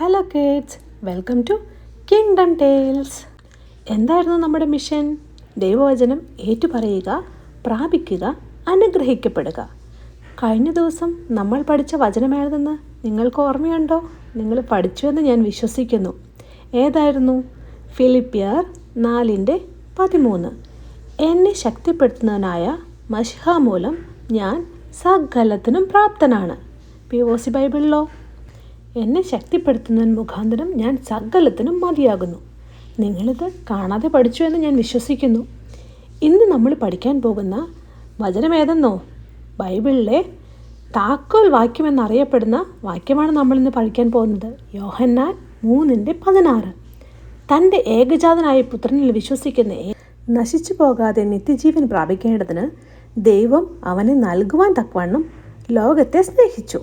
Hello kids welcome to kingdom tales എന്തായിരുന്നു നമ്മുടെ mission ദൈവവചനം ഏറ്റുപറയുക പ്രാപിക്കുക അനുഗ്രഹിക്കപ്പെടുക. കഴിഞ്ഞ ദിവസം നമ്മൾ പഠിച്ച വചനമേതെന്ന് നിങ്ങൾക്ക് ഓർമ്മയുണ്ടോ? നിങ്ങൾ പഠിച്ചുവെന്ന് ഞാൻ വിശ്വസിക്കുന്നു. ഏതായിരുന്നു? ഫിലിപ്പിയർ നാലിന്റെ പതിമൂന്ന്. എന്നെ ശക്തിപ്പെടുത്തുന്നതിനായ മഷിഹ മൂലം ഞാൻ സകലത്തിനും പ്രാപ്തനാണ്. പി ഒ സി ബൈബിളിലോ എന്നെ ശക്തിപ്പെടുത്തുന്നതിന് മുഖാന്തരം ഞാൻ സകലത്തിനും മതിയാകുന്നു. നിങ്ങളിത് കാണാതെ പഠിച്ചു എന്ന് ഞാൻ വിശ്വസിക്കുന്നു. ഇന്ന് നമ്മൾ പഠിക്കാൻ പോകുന്ന വചനം ഏതെന്നോ ബൈബിളിലെ താക്കോൽ വാക്യമെന്നറിയപ്പെടുന്ന വാക്യമാണ് നമ്മളിന്ന് പഠിക്കാൻ പോകുന്നത്. യോഹന്നാൻ മൂന്നിന്റെ പതിനാറ്. തന്റെ ഏകജാതനായ പുത്രനിൽ വിശ്വസിക്കുന്ന നശിച്ചു പോകാതെ നിത്യജീവൻ പ്രാപിക്കേണ്ടതിന് ദൈവം അവനെ നൽകുവാൻ തക്കവണ്ണം ലോകത്തെ സ്നേഹിച്ചു.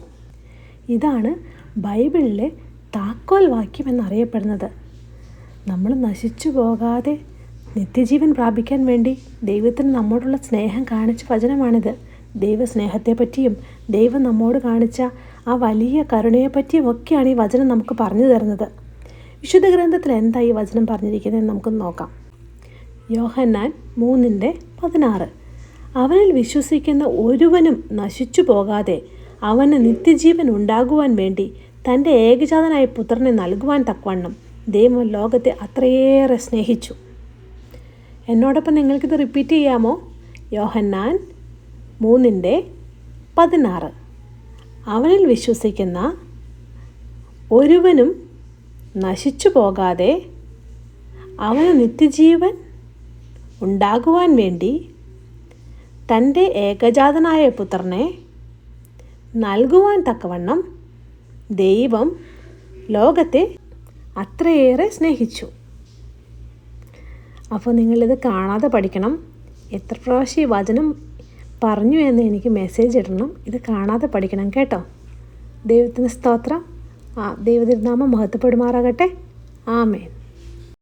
ഇതാണ് ബൈബിളിലെ താക്കോൽ വാക്യം എന്നറിയപ്പെടുന്നത്. നമ്മൾ നശിച്ചു പോകാതെ നിത്യജീവൻ പ്രാപിക്കാൻ വേണ്ടി ദൈവത്തിന് നമ്മോടുള്ള സ്നേഹം കാണിച്ച വചനമാണിത്. ദൈവസ്നേഹത്തെപ്പറ്റിയും ദൈവം നമ്മോട് കാണിച്ച ആ വലിയ കരുണയെപ്പറ്റിയും ഒക്കെയാണ് ഈ വചനം നമുക്ക് പറഞ്ഞു തരുന്നത്. വിശുദ്ധ ഗ്രന്ഥത്തിൽ എന്താ ഈ വചനം പറഞ്ഞിരിക്കുന്നതെന്ന് നമുക്ക് നോക്കാം. യോഹന്നാൻ മൂന്നിന്റെ പതിനാറ്. അവനിൽ വിശ്വസിക്കുന്ന ഒരുവനും നശിച്ചു പോകാതെ അവന് നിത്യജീവൻ ഉണ്ടാകുവാൻ വേണ്ടി തന്റെ ഏകജാതനായ പുത്രനെ നൽകുവാൻ തക്കവണ്ണം ദൈവം ലോകത്തെ അത്രയേറെ സ്നേഹിച്ചു. എന്നോടൊപ്പം നിങ്ങൾക്കിത് റിപ്പീറ്റ് ചെയ്യാമോ? യോഹന്നാൻ മൂന്നിന്റെ പതിനാറ്. അവനിൽ വിശ്വസിക്കുന്ന ഒരുവനും നശിച്ചു പോകാതെ അവന് നിത്യജീവൻ ഉണ്ടാകുവാൻ വേണ്ടി തന്റെ ഏകജാതനായ പുത്രനെ നൽകുവാൻ തക്കവണ്ണം ദൈവം ലോകത്തെ അത്രയേറെ സ്നേഹിച്ചു. അപ്പോൾ നിങ്ങളിത് കാണാതെ പഠിക്കണം. എത്ര പ്രാവശ്യം ഈ വചനം പറഞ്ഞു എന്ന് എനിക്ക് മെസ്സേജ് ഇടണം. ഇത് കാണാതെ പഠിക്കണം കേട്ടോ. ദൈവത്തിന് സ്തോത്രം. ആ ദൈവതിരുനാമം മഹത്വപ്പെടുമാറാകട്ടെ. ആമേൻ.